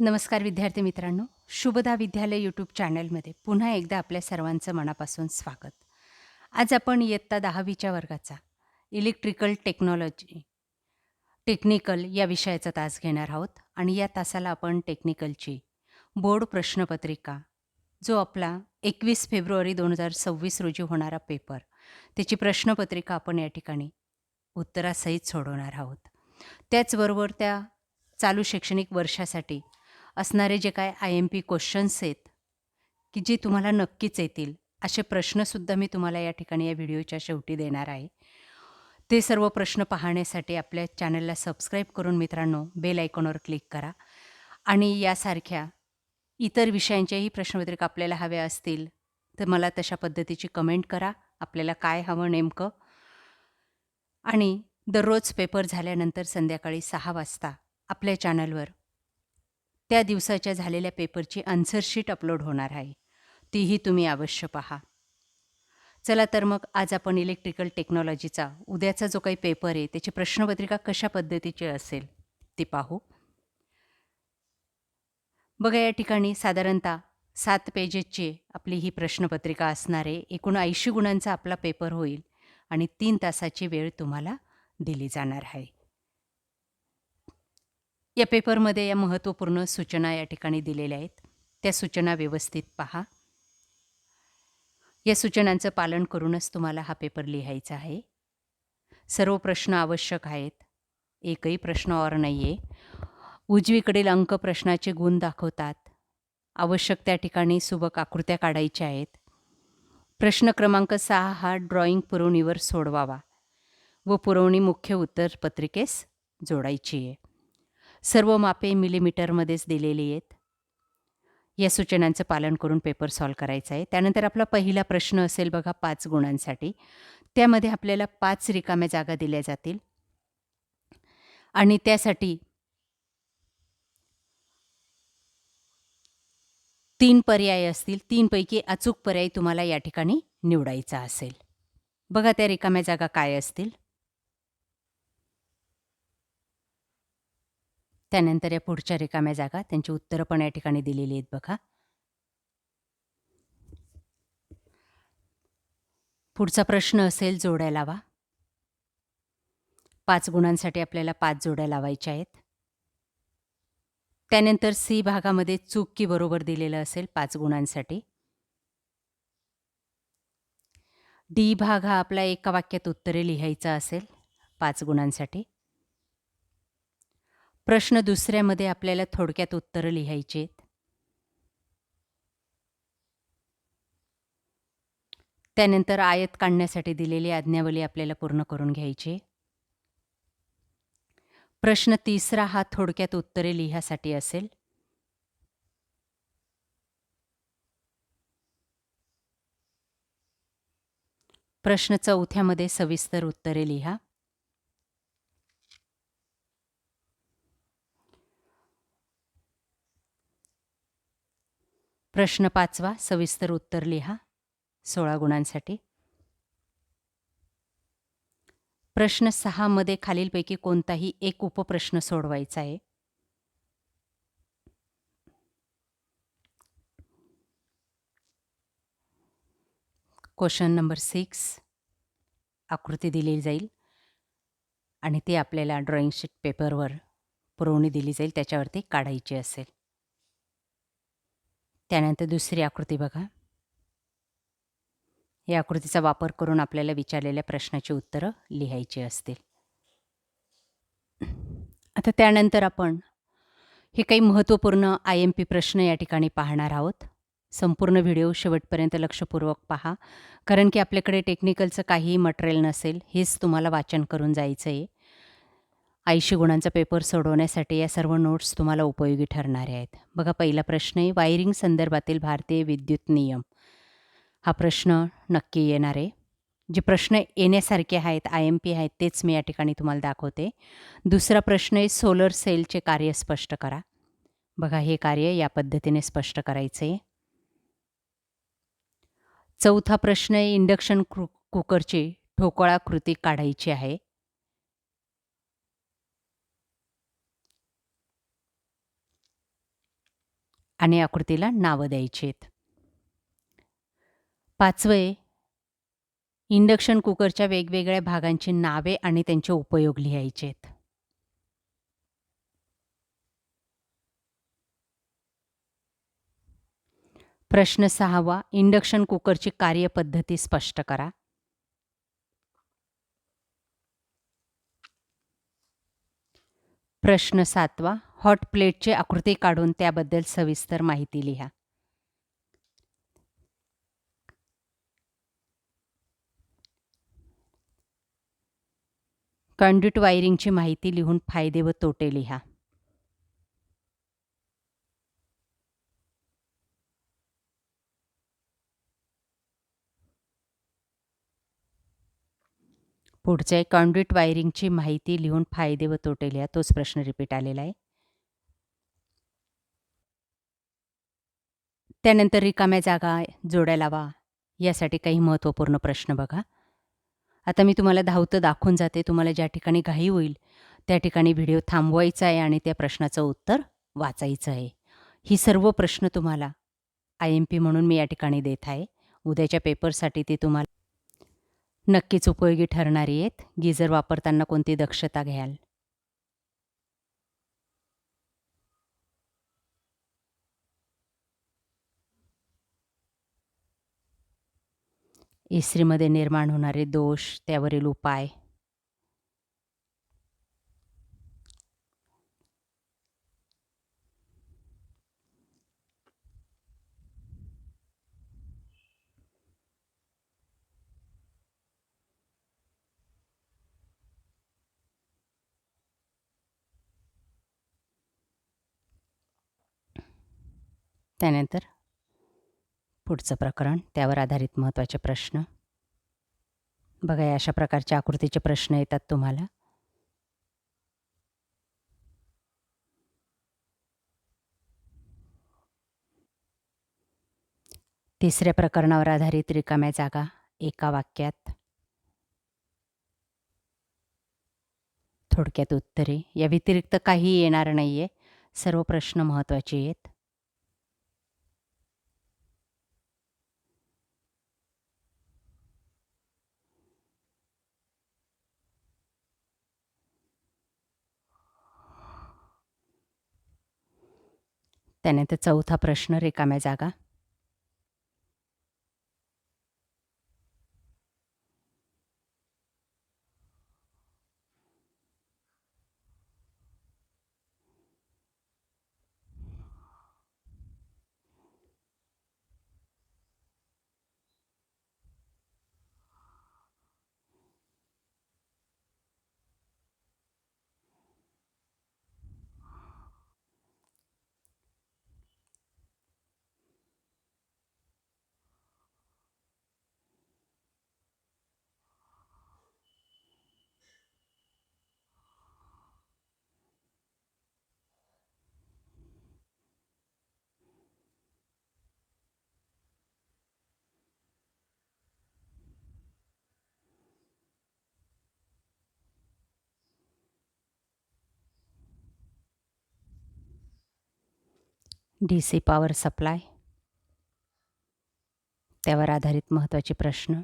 नमस्कार विद्यार्थी मित्रांनो. शुभदा विद्यालय यूट्यूब चॅनलमध्ये पुन्हा एकदा आपल्या सर्वांचं मनापासून स्वागत. आज आपण इयत्ता दहावीच्या वर्गाचा इलेक्ट्रिकल टेक्नॉलॉजी टेक्निकल या विषयाचा तास घेणार आहोत आणि या तासाला आपण टेक्निकलची बोर्ड प्रश्नपत्रिका जो आपला एकवीस फेब्रुवारी दोन हजार सव्वीस रोजी होणारा पेपर त्याची प्रश्नपत्रिका आपण या ठिकाणी उत्तरासहित सोडवणार आहोत. त्याचबरोबर त्या चालू शैक्षणिक वर्षासाठी असणारे जे काय आय एम पी क्वेश्चन्स आहेत की जे तुम्हाला नक्कीच येतील असे प्रश्नसुद्धा मी तुम्हाला या ठिकाणी या व्हिडिओच्या शेवटी देणार आहे. ते सर्व प्रश्न पाहण्यासाठी आपल्या चॅनलला सबस्क्राईब करून मित्रांनो बेल आयकॉनवर क्लिक करा. आणि यासारख्या इतर विषयांच्याही प्रश्नपत्रिका आपल्याला हव्या असतील तर मला तशा पद्धतीची कमेंट करा. आपल्याला काय हवं नेमकं? आणि दररोज पेपर झाल्यानंतर संध्याकाळी सहा वाजता आपल्या चॅनलवर त्या दिवसाच्या झालेल्या पेपरची आन्सरशीट अपलोड होणार आहे. तीही तुम्ही अवश्य पहा. चला तर मग आज आपण इलेक्ट्रिकल टेक्नॉलॉजीचा उद्याचा जो काही पेपर आहे त्याची प्रश्नपत्रिका कशा पद्धतीची असेल ती पाहू. बघा या ठिकाणी साधारणतः सात पेजेसची आपली ही प्रश्नपत्रिका असणार आहे. एकूण ऐंशी गुणांचा आपला पेपर होईल आणि तीन तासाची वेळ तुम्हाला दिली जाणार आहे. या पेपरमध्ये या महत्त्वपूर्ण सूचना या ठिकाणी दिलेल्या आहेत. त्या सूचना व्यवस्थित पहा. या सूचनांचं पालन करूनच तुम्हाला हा पेपर लिहायचा आहे. सर्व प्रश्न आवश्यक आहेत. एकही प्रश्न और नाही आहे उजवीकडील अंक प्रश्नाचे गुण दाखवतात. आवश्यक त्या ठिकाणी सुबक आकृत्या काढायच्या आहेत. प्रश्न क्रमांक सहा हा ड्रॉइंग पुरवणीवर सोडवावा व पुरवणी मुख्य उत्तर पत्रिकेस जोडायची आहे. सर्व मापे मिलीमीटरमध्येच दिलेली आहेत. या सूचनांचं पालन करून पेपर सॉल्व करायचा आहे. त्यानंतर आपला पहिला प्रश्न असेल बघा पाच गुणांसाठी. त्यामध्ये आपल्याला पाच रिकाम्या जागा दिल्या जातील. आणि त्यासाठी तीन पर्याय असतील. तीनपैकी अचूक पर्याय तुम्हाला या ठिकाणी निवडायचा असेल. बघा त्या रिकाम्या जागा काय असतील. त्यानंतर या पुढच्या रिकाम्या जागा त्यांची उत्तरं पण या ठिकाणी दिलेली आहेत बघा. पुढचा प्रश्न असेल जोड्या लावा. पाच गुणांसाठी आपल्याला पाच जोड्या लावायच्या आहेत. त्यानंतर सी भागामध्ये चूक की बरोबर दिलेलं असेल पाच गुणांसाठी. डी भाग हा आपला एका वाक्यात उत्तरे लिहायचा असेल पाच गुणांसाठी. प्रश्न दुसऱ्यामध्ये आपल्याला थोडक्यात उत्तरं लिहायची त्यानंतर आयत काढण्यासाठी दिलेली आज्ञावली आपल्याला पूर्ण करून घ्यायची. प्रश्न तिसरा हा थोडक्यात उत्तरे लिहासाठी असेल. प्रश्न चौथ्यामध्ये सविस्तर उत्तरे लिहा. प्रश्न पाचवा सविस्तर उत्तर लिहा. सोळा गुणांसाठी. प्रश्न सहामध्ये खालीलपैकी कोणताही एक उपप्रश्न सोडवायचा आहे. क्वेश्चन नंबर सिक्स आकृती दिली जाईल आणि ती आपल्याला ड्रॉइंग शीट पेपरवर पुरवणी दिली जाईल त्याच्यावरती काढायची असेल. त्यानंतर दुसरी आकृती बघा. या आकृतीचा वापर करून आपल्याला विचारलेल्या प्रश्नाची उत्तरं लिहायची असतील. आता त्यानंतर आपण हे काही महत्त्वपूर्ण आय एम पी प्रश्न या ठिकाणी पाहणार आहोत. संपूर्ण व्हिडिओ शेवटपर्यंत लक्षपूर्वक पहा. कारण की आपल्याकडे टेक्निकलचं काहीही मटेरियल नसेल हेच तुम्हाला वाचन करून जायचं आहे ऐंशी गुणांचा पेपर सोडवण्यासाठी या सर्व नोट्स तुम्हाला उपयोगी ठरणारे आहेत. बघा पहिला प्रश्न आहे वायरिंग संदर्भातील भारतीय विद्युत नियम. हा प्रश्न नक्की येणार आहे. जे प्रश्न येण्यासारखे आहेत आय एम पी आहेत तेच मी या ठिकाणी तुम्हाला दाखवते. दुसरा प्रश्न आहे सोलर सेलचे कार्य स्पष्ट करा. बघा हे कार्य या पद्धतीने स्पष्ट करायचं आहे. चौथा प्रश्न आहे इंडक्शन क्रू कुकरची ठोकळा कृती काढायची आहे. आणि आकृतीला नावं द्यायची आहेत पाचवे इंडक्शन कुकरच्या वेगवेगळ्या भागांची नावे आणि त्यांचे उपयोग लिहायचे आहेत प्रश्न सहावा इंडक्शन कुकरची कार्यपद्धती स्पष्ट करा. प्रश्न सातवा हॉट प्लेटची आकृती काढून त्याबद्दल सविस्तर माहिती लिहा. कंड्यूट वायरिंगची माहिती लिहून फायदे व तोटे लिहा. पुढचे कॉन्ड्रीट वायरिंगची माहिती लिहून फायदे व तोटे लिहा. तोच प्रश्न रिपीट आलेला आहे. त्यानंतर रिकाम्या जागा जोड्या लावा. यासाठी काही महत्त्वपूर्ण प्रश्न बघा. आता मी तुम्हाला धावतं दाखवून जाते. तुम्हाला ज्या ठिकाणी घाई होईल त्या ठिकाणी व्हिडिओ थांबवायचा आहे आणि त्या प्रश्नाचं उत्तर वाचायचं आहे. ही सर्व प्रश्न तुम्हाला आय एम पी म्हणून मी या ठिकाणी देत आहे. उद्याच्या पेपरसाठी ते तुम्हाला नक्कीच उपयोगी ठरणारी आहेत. गिजर वापरताना कोणती दक्षता घ्याल? इस्त्रीमध्ये निर्माण होणारे दोष त्यावरील उपाय. त्यानंतर पुढचं प्रकरण त्यावर आधारित महत्त्वाचे प्रश्न. बघा या अशा प्रकारचे आकृतीचे प्रश्न येतात तुम्हाला. तिसऱ्या प्रकरणावर आधारित रिकाम्या जागा एका वाक्यात. थोडक्यात उत्तरे. या व्यतिरिक्त काही येणार नाही आहे सर्व प्रश्न महत्त्वाचे आहेत. त्याने तर चौथा प्रश्न रिकाम्या जागा डी सी पॉवर सप्लाय त्यावर आधारित महत्त्वाचे प्रश्न.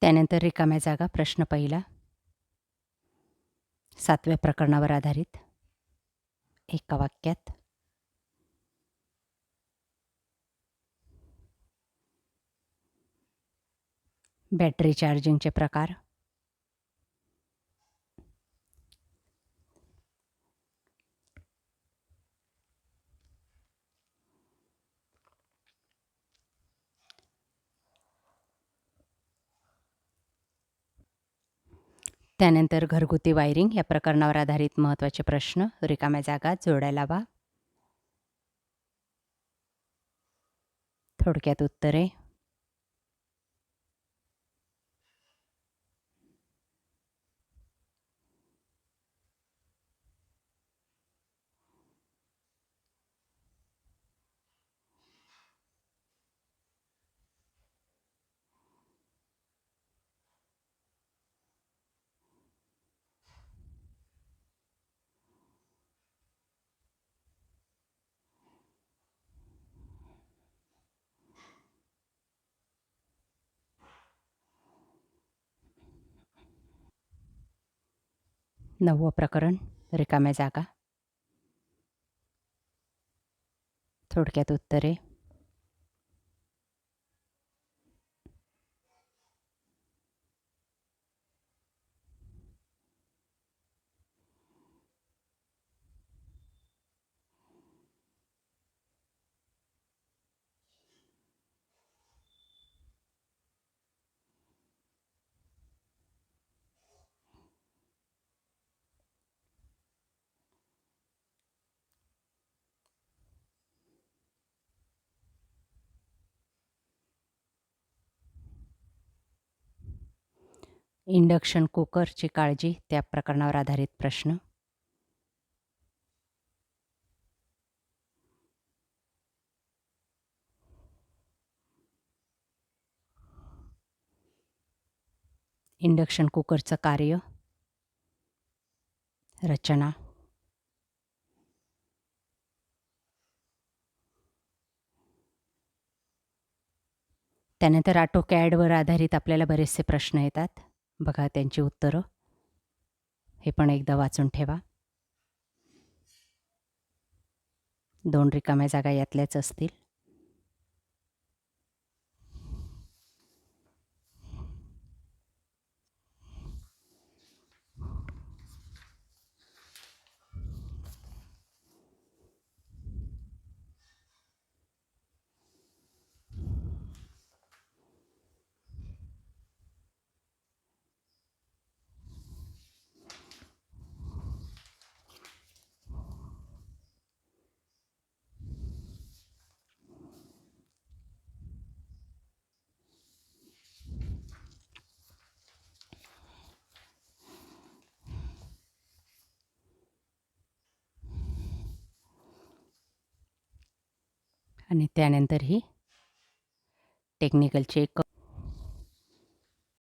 त्यानंतर रिकाम्या जागा प्रश्न पहिला. सातव्या प्रकरणावर आधारित. एका वाक्यात. बॅटरी चार्जिंगचे प्रकार. त्यानंतर घरगुती वायरिंग या प्रकरणावर आधारित महत्त्वाचे प्रश्न. रिकाम्या जागा जोडायला वा थोडक्यात उत्तरे. नववं प्रकरण रिकाम्या जागा. थोडक्यात उत्तरे. इंडक्शन कुकरची काळजी त्या प्रकरणावर आधारित प्रश्न. इंडक्शन कुकरचं कार्य. रचना. त्यानंतर ऑटो कॅडवर आधारित आपल्याला बरेचसे प्रश्न येतात. बघा त्यांची उत्तरं. हे पण एकदा वाचून ठेवा. दोन रिकाम्या जागा यातल्याच असतील. आणि त्यानंतर ही टेक्निकलची एक